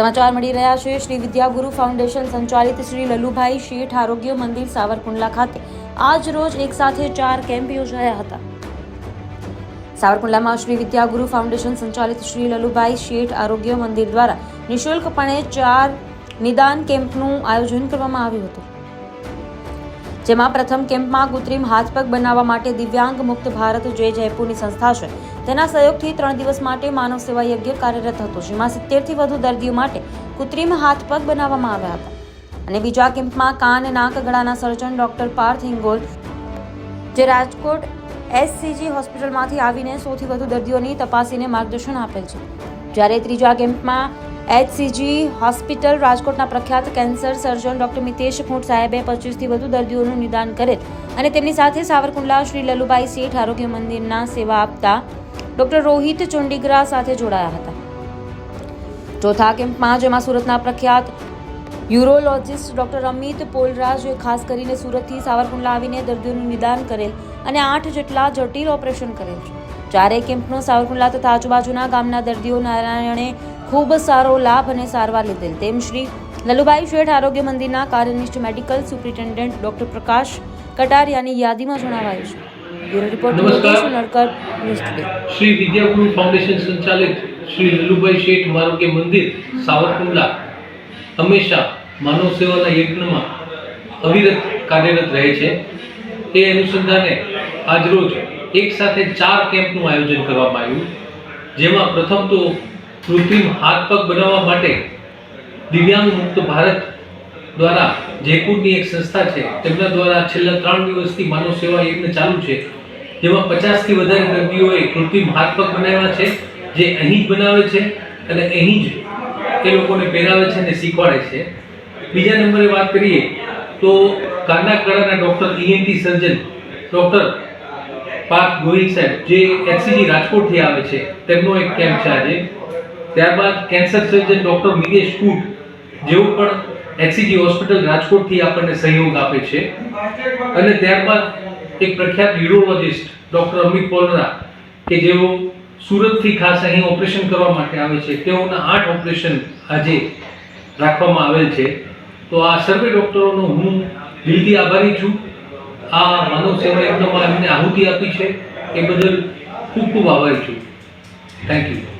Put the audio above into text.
સમાચાર મળી રહ્યા છે. શ્રી વિદ્યાગુરુ ફાઉન્ડેશન સંચાલિત શ્રી લલુભાઈ શેઠ આરોગ્ય મંદિર સાવરકુંડલા ખાતે આજ રોજ એક સાથે ચાર કેમ્પ યોજાયા હતા. સાવરકુંડલામાં શ્રી વિદ્યાગુરુ ફાઉન્ડેશન સંચાલિત શ્રી લલુભાઈ શેઠ આરોગ્ય મંદિર દ્વારા નિઃશુલ્કપણે ચાર નિદાન કેમ્પનું આયોજન કરવામાં આવ્યું હતું. જેમાં પ્રથમ કેમ્પમાં કૃત્રિમ હાથપગ બનાવવા માટે દિવ્યાંગ મુક્ત ભારત જે જયપુરની સંસ્થા છે. તેના સહયોગથી ત્રણ દિવસ માટે માનવ સેવા યજ્ઞ કાર્યરત હતો, જેમાં સિત્તેરથી વધુ દર્દીઓ માટે કૃત્રિમ હાથપગ બનાવવામાં આવ્યા હતા. અને બીજા કેમ્પમાં કાન, નાક, ગળાના સર્જન ડોક્ટર પાર્થ હિંગોલ, જે રાજકોટ એસસીજી હોસ્પિટલમાંથી આવીને સૌથી વધુ દર્દીઓની તપાસીને માર્ગદર્શન આપેલ છે. જ્યારે ત્રીજા કેમ્પમાં એચસીજી હોસ્પિટલ રાજકોટના પ્રખ્યાત cancer surgeon doctor Mitesh Khunt સાહેબે પચીસથી વધુ દર્દીઓનું નિદાન કરેલ અને તેમની સાથે સાવરકુંડલા શ્રી લલુભાઈ શેઠ આરોગ્ય મંદિરના સેવા આપતા ડોક્ટર રોહિત ચુંડીગરા સાથે જોડાયા હતા. ચોથા કેમ્પમાં, જેમાં સુરતના પ્રખ્યાત યુરોલોજિસ્ટ ડોક્ટર અમિત પોલરાજે ખાસ કરીને સુરતથી સાવરકુંડલા આવીને દર્દીઓનું નિદાન કરેલ અને આઠ જેટલા જટિલ ઓપરેશન કરેલ ચારેય કેમ્પનો સાવરકુંડલા તથા આજુબાજુના ગામના દર્દીઓ નારાયણે ખૂબ સારો લાભ અને સારવાર લીધેલ. તેમ શ્રી લલુભાઈ શેઠ આરોગ્ય મંદિરના કાર્યનિષ્ઠ મેડિકલ સુપ્રિન્ટેન્ડન્ટ ડોક્ટર પ્રકાશ કટારિયાની યાદીમાં જણાવાયું છે. Bureau report Mukesh Nadkar news Shri Vidyaguru foundation સંચાલિત શ્રી લલુભાઈ શેઠ આરોગ્ય મંદિર સાવરકુંડલા. હંમેશા માનવ સેવાના યજ્ઞમાં અવિરત કાર્યરત રહે છે. તે અનુસંધાને આજરોજ એક સાથે ચાર કેમ્પનું આયોજન કરવામાં આવ્યું. જેમાં પ્રથમ તો કૃત્રિમ હાથ પગ બનાવવા માટે દિવ્યાંગ મુક્ત ભારત દ્વારા જયપુરની એક સંસ્થા છે. તેમના દ્વારા છેલ્લા ત્રણ દિવસથી માનવ સેવા યજ્ઞ ચાલુ છે. જેમાં પચાસથી વધારે દર્દીઓએ કૃત્રિમ હાથ પગ બનાવ્યા છે, જે અહીં જ બનાવે છે અને અહીં જ એ લોકોને પહેરાવે છે અને શીખવાડે છે. બીજા નંબરે વાત કરીએ તો કાના કળાના doctor ENT surgeon doctor Parth Gohil સાહેબ, જે એક્સીજી રાજકોટથી આવે છે. તેમનો એક કેમ્પ છે આજે. ત્યારબાદ cancer surgeon doctor Mitesh Khunt, જેઓ પણ એચસીજી હોસ્પિટલ રાજકોટથી આપણને સહયોગ આપે છે. અને ત્યારબાદ એક પ્રખ્યાત યુરોલોજિસ્ટ, ડૉક્ટર અમિત પોલરા કે જેઓ સુરતથી ખાસ અહીં ઓપરેશન કરવા માટે આવે છે. તેઓના આઠ ઓપરેશન આજે રાખવામાં આવેલ છે. તો આ સર્વે ડૉક્ટરોનો હું દિલથી આભારી છું. આ માનવ સેવા યજ્ઞમાં એમને આહુતિ આપી છે. એ બદલ ખૂબ ખૂબ આભારી છું. Thank you